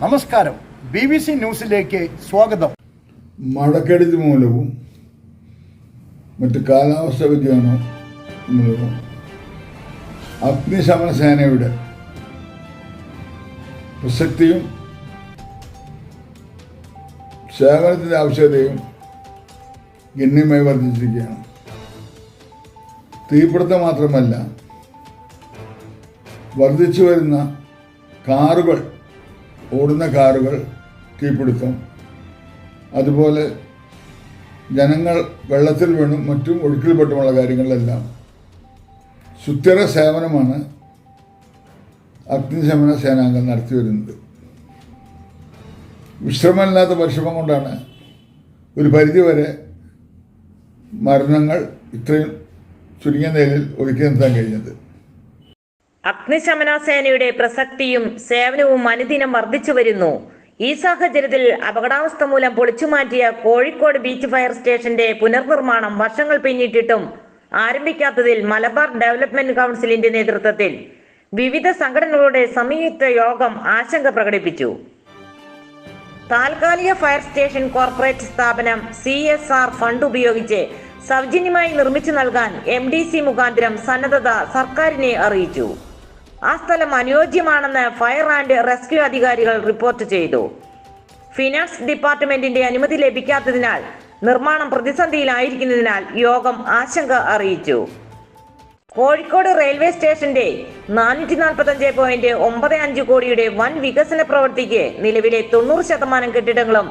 നമസ്കാരം. B B C ന്യൂസിലേക്ക് സ്വാഗതം. മഴക്കെടുതി മൂലവും മറ്റ് കാലാവസ്ഥ വ്യതിയാനം മൂലവും അഗ്നിശമന സേനയുടെ പ്രസക്തിയും സേവനത്തിന്റെ ആവശ്യകതയും ഗണ്യമായി വർദ്ധിച്ചിരിക്കുകയാണ്. തീപിടുത്തം മാത്രമല്ല വർദ്ധിച്ചു വരുന്ന കാറുകൾ ഓടുന്ന കാറുകൾ തീപിടുത്തം അതുപോലെ ജനങ്ങൾ വെള്ളത്തിൽ വീണും മറ്റും ഒഴുക്കിൽപ്പെട്ടുമുള്ള കാര്യങ്ങളിലെല്ലാം സുത്യര സേവനമാണ് അഗ്നിശമന സേനാംഗം നടത്തി വരുന്നത്. വിശ്രമമില്ലാത്ത പരിശ്രമം കൊണ്ടാണ് ഒരു പരിധിവരെ മരണങ്ങൾ ഇത്രയും ചുരുങ്ങിയ നിലയിൽ ഒതുക്കി നിർത്താൻ കഴിഞ്ഞത്. അഗ്നിശമന സേനയുടെ പ്രസക്തിയും സേവനവും അനുദിനം വർദ്ധിച്ചു വരുന്നു. ഈ സാഹചര്യത്തിൽ അപകടാവസ്ഥ മൂലം പൊളിച്ചുമാറ്റിയ കോഴിക്കോട് ബീച്ച് ഫയർ സ്റ്റേഷന്റെ പുനർനിർമ്മാണം വർഷങ്ങൾ പിന്നിട്ടിട്ടും ആരംഭിക്കാത്തതിൽ മലബാർ ഡെവലപ്മെന്റ് കൗൺസിലിന്റെ നേതൃത്വത്തിൽ വിവിധ സംഘടനകളുടെ സംയുക്ത യോഗം ആശങ്ക പ്രകടിപ്പിച്ചു. താൽക്കാലിക ഫയർ സ്റ്റേഷൻ കോർപ്പറേറ്റ് സ്ഥാപനം സി എസ് ആർ ഫണ്ട് ഉപയോഗിച്ച് സൗജന്യമായി നിർമ്മിച്ചു നൽകാൻ എം ഡി സി മുഖാന്തരം സന്നദ്ധത സർക്കാരിനെ അറിയിച്ചു. ആ സ്ഥലം അനുയോജ്യമാണെന്ന് ഫയർ ആൻഡ് റെസ്ക്യൂ അധികാരികൾ റിപ്പോർട്ട് ചെയ്തു. ഫിനാൻസ് ഡിപ്പാർട്ട്മെന്റിന്റെ അനുമതി ലഭിക്കാത്തതിനാൽ നിർമ്മാണം പ്രതിസന്ധിയിലായിരിക്കുന്നതിനാൽ യോഗം ആശങ്ക അറിയിച്ചു. കോഴിക്കോട് റെയിൽവേ സ്റ്റേഷന്റെ നാനൂറ്റി നാൽപ്പത്തി അഞ്ച് പോയിന്റ് ഒമ്പത് അഞ്ച് കോടിയുടെ വൻ വികസന പ്രവൃത്തിക്ക് നിലവിലെ തൊണ്ണൂറ് ശതമാനം കെട്ടിടങ്ങളും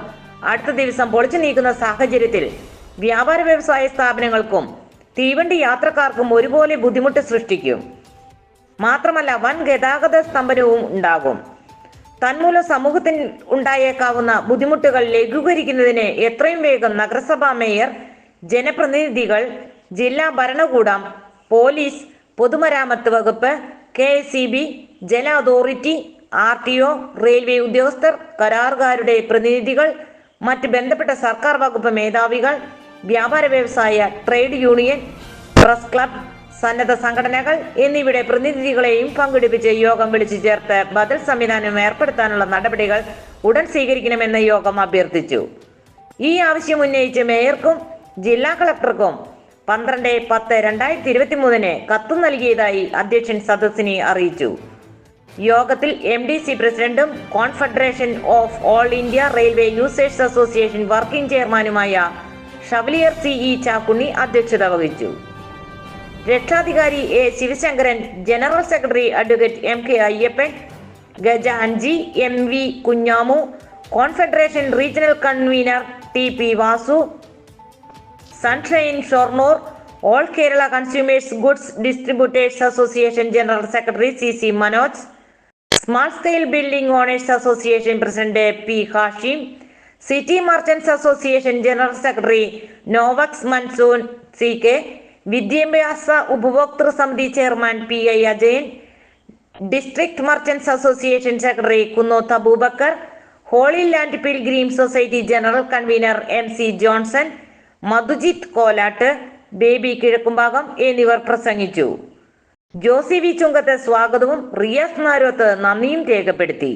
അടുത്ത ദിവസം പൊളിച്ചു നീക്കുന്ന സാഹചര്യത്തിൽ വ്യാപാര വ്യവസായ സ്ഥാപനങ്ങൾക്കും തീവണ്ടി യാത്രക്കാർക്കും ഒരുപോലെ ബുദ്ധിമുട്ട് സൃഷ്ടിക്കും. മാത്രമല്ല വൻ ഗതാഗത സ്തംഭനവും ഉണ്ടാകും. തന്മൂലം സമൂഹത്തിൽ ഉണ്ടായേക്കാവുന്ന ബുദ്ധിമുട്ടുകൾ ലഘൂകരിക്കുന്നതിന് എത്രയും വേഗം നഗരസഭാ മേയർ ജനപ്രതിനിധികൾ ജില്ലാ ഭരണകൂടം പോലീസ് പൊതുമരാമത്ത് വകുപ്പ് കെ എസ് ബി ജല authority R T O railway ഉദ്യോഗസ്ഥർ കരാറുകാരുടെ പ്രതിനിധികൾ മറ്റ് ബന്ധപ്പെട്ട സർക്കാർ വകുപ്പ് മേധാവികൾ വ്യാപാര വ്യവസായ ട്രേഡ് യൂണിയൻ പ്രസ് ക്ലബ് സന്നദ്ധ സംഘടനകൾ എന്നിവയുടെ പ്രതിനിധികളെയും പങ്കെടുപ്പിച്ച് യോഗം വിളിച്ചു ചേർത്ത് ബദൽ സംവിധാനം ഏർപ്പെടുത്താനുള്ള നടപടികൾ ഉടൻ സ്വീകരിക്കണമെന്ന് യോഗം അഭ്യർത്ഥിച്ചു. ഈ ആവശ്യം ഉന്നയിച്ച് മേയർക്കും ജില്ലാ കളക്ടർക്കും പന്ത്രണ്ട് പത്ത് രണ്ടായിരത്തി ഇരുപത്തി മൂന്നിന് കത്ത് നൽകിയതായി അധ്യക്ഷൻ സദസ്സിനെ അറിയിച്ചു. യോഗത്തിൽ എം ഡി സി പ്രസിഡന്റും confederation of all India railway users association working ചെയർമാനുമായ ഷവലിയർ സി ഇ ചാക്കുണ്ണി അധ്യക്ഷത വഹിച്ചു. രക്ഷാധികാരി A Sivasankaran general secretary advocate M K Ayyappan Gaja അഞ്ചി M V Kunhamu confederation regional convener T P Vasu sunshine Shoranur all Kerala consumers goods distributors association general secretary C C Manoj small scale building owners association president P Hashim city merchants association general secretary നോവക്സ് monsoon C K വിദ്യാഭ്യാസ ഉപഭോക്തൃ സമിതി chairman P I Ajayan district merchants association secretary Kunnoth Aboobacker holy land pilgrim society general convener M C Johnson Madhujith Kolatt Baby Kizhakkumbhagam എന്നിവർ പ്രസംഗിച്ചു. Josy V ചുങ്കത്തെ സ്വാഗതവും റിയാസ് നാരോത്ത് നന്ദിയും രേഖപ്പെടുത്തി.